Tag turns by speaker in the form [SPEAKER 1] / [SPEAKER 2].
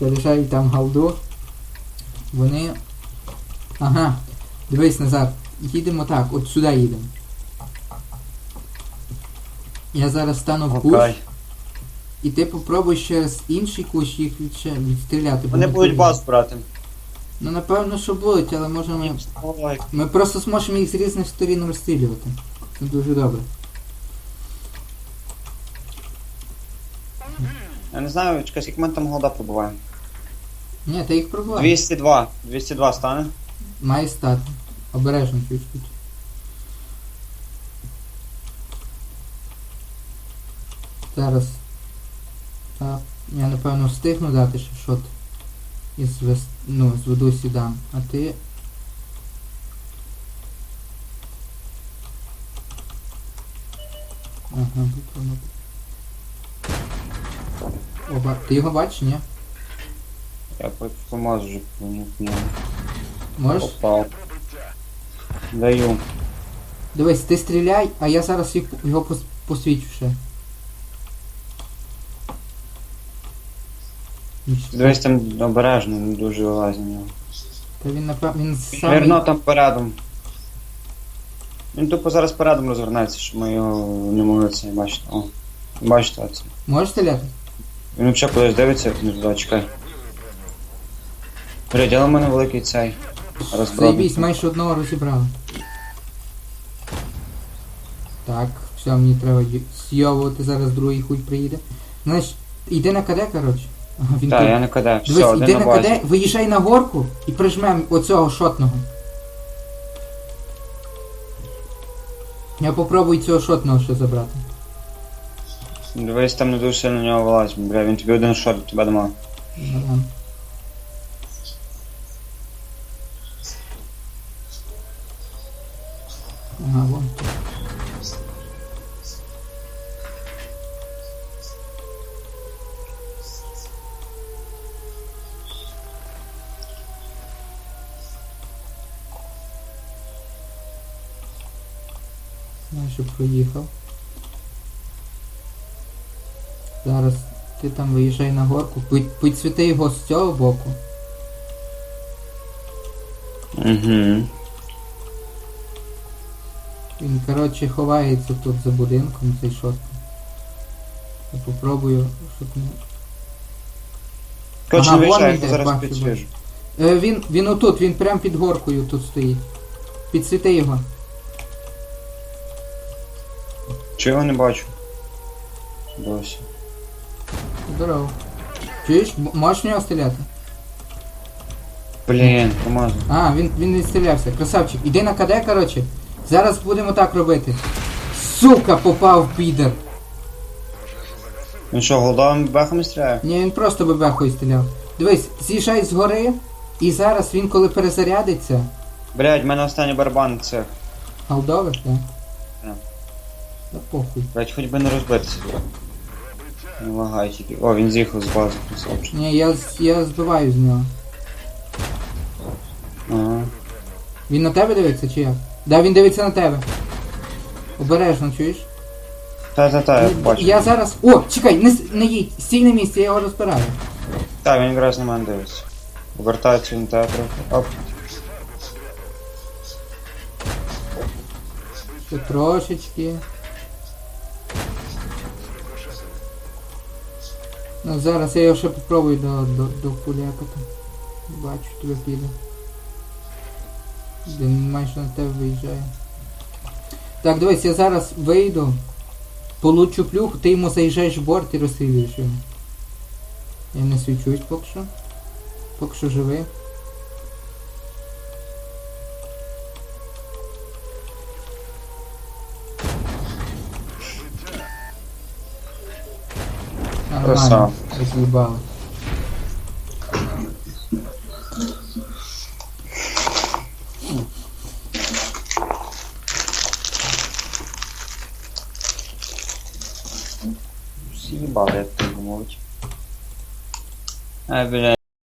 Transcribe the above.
[SPEAKER 1] заряджають там галду. Вони. Ага. Дивись назад. Їдемо так, от сюди їдемо. Я зараз стану в кущ,
[SPEAKER 2] Окей.
[SPEAKER 1] і ти попробуй через інший кущ їх відше відстріляти. бо
[SPEAKER 2] Вони будуть базу брати.
[SPEAKER 1] Ну напевно, що будуть, але може ми.
[SPEAKER 2] Ой,
[SPEAKER 1] Ми просто зможемо їх з різних сторін розстрілювати. Це дуже добре.
[SPEAKER 2] Я не знаю, чекай, скільки в мене там голода пробуває.
[SPEAKER 1] Ні, ти їх пробувай.
[SPEAKER 2] 202. 202 стане.
[SPEAKER 1] Має стати. Обережно чуть-чуть. Зараз. Так, я напевно встигну дати ще шот. І звес... ну, зведу сюди. А ти. Ага, попробуй. Оба. Ти його бачиш, ні?
[SPEAKER 2] Я по- помазу вже по ньому.
[SPEAKER 1] Можеш?
[SPEAKER 2] Попав. Даю.
[SPEAKER 1] Дивись, ти стріляй, а я зараз їх, його пос, посвічу ще. Ніч.
[SPEAKER 2] Дивись там обережно, не дуже вилазь на нього.
[SPEAKER 1] Та він напевно, він.
[SPEAKER 2] Вірно там передом. Він тупо зараз передом розвернеться, щоб ми його не могли це бачити. О. Бачите оце.
[SPEAKER 1] Можеш стріляти?
[SPEAKER 2] Він взагалі кудись дивиться, не туди, чекай. Приділи в мене великий цей. Розброд.
[SPEAKER 1] Заєбісь, майже одного розібрали. Так, все, мені треба ді- сйовувати, зараз другий хуй приїде. Знаєш, йди на КД, коротше. Ага, він
[SPEAKER 2] Так,
[SPEAKER 1] тут.
[SPEAKER 2] я не кидаю. Все,
[SPEAKER 1] Дивись,
[SPEAKER 2] один
[SPEAKER 1] йди
[SPEAKER 2] на
[SPEAKER 1] на
[SPEAKER 2] базі.
[SPEAKER 1] КД, виїжджай на горку і прижмем оцього шотного. Я попробую цього шотного ще забрати.
[SPEAKER 2] Дивись, там не дуже сильно на нього вилазь. Бля, він тобі один шот, тебе нема.
[SPEAKER 1] Нормально. Ага, вон. Майже проїхав. Зараз ти там виїжджай на горку, підсвіти його з цього боку.
[SPEAKER 2] Угу.
[SPEAKER 1] Він, коротше, ховається тут за будинком, цей шот. Я попробую, щоб не...
[SPEAKER 2] Коротше, не виїжджай,
[SPEAKER 1] він
[SPEAKER 2] я зараз підсвіжу.
[SPEAKER 1] Е, він, він отут, він прям під горкою тут стоїть. Підсвіти його.
[SPEAKER 2] Чи його не бачу? Досі.
[SPEAKER 1] Здорово. Чуєш, можеш в нього стріляти?
[SPEAKER 2] Блін, помазу.
[SPEAKER 1] А, він, він відстрілявся. Красавчик. Іди на КД, коротше. Зараз будемо так робити. Сука, попав підер.
[SPEAKER 2] Він що, голдовими бехами стріляє?
[SPEAKER 1] Ні, він просто бебехою стріляв. Дивись, з'їжджай згори, і зараз він, коли перезарядиться,
[SPEAKER 2] Блядь, в мене останній барабан цех.
[SPEAKER 1] Алдових, так?
[SPEAKER 2] Так.
[SPEAKER 1] Та похуй.
[SPEAKER 2] Блядь, хоч би не розбитися. Не лагай тільки. О, він з'їхав з бази, красавчик.
[SPEAKER 1] Ні, я, з- я збиваю з нього.
[SPEAKER 2] Ага.
[SPEAKER 1] Він на тебе дивиться чи як? Да, він дивиться на тебе. Обережно, чуєш?
[SPEAKER 2] Та-та-та, я бачу.
[SPEAKER 1] я зараз. О, чекай, не, с- не їдь, стій на місці, я його розбираю.
[SPEAKER 2] Так, він якраз на мене дивиться. Обертається він тебе трохи. Оп.
[SPEAKER 1] Ще трошечки. Ну зараз я його ще попробую до, до, до полякати. Бачу, тебе піде. Він майже на тебе виїжджає. Так, дивись, я зараз вийду, получу плюх, ти йому заїжджаєш в борт і розстрілюєш його. Я не свічусь поки що. Поки що живий.
[SPEAKER 2] Красава.
[SPEAKER 1] Роз'їбали.
[SPEAKER 2] Съебал я так би мовити. Ай, бля.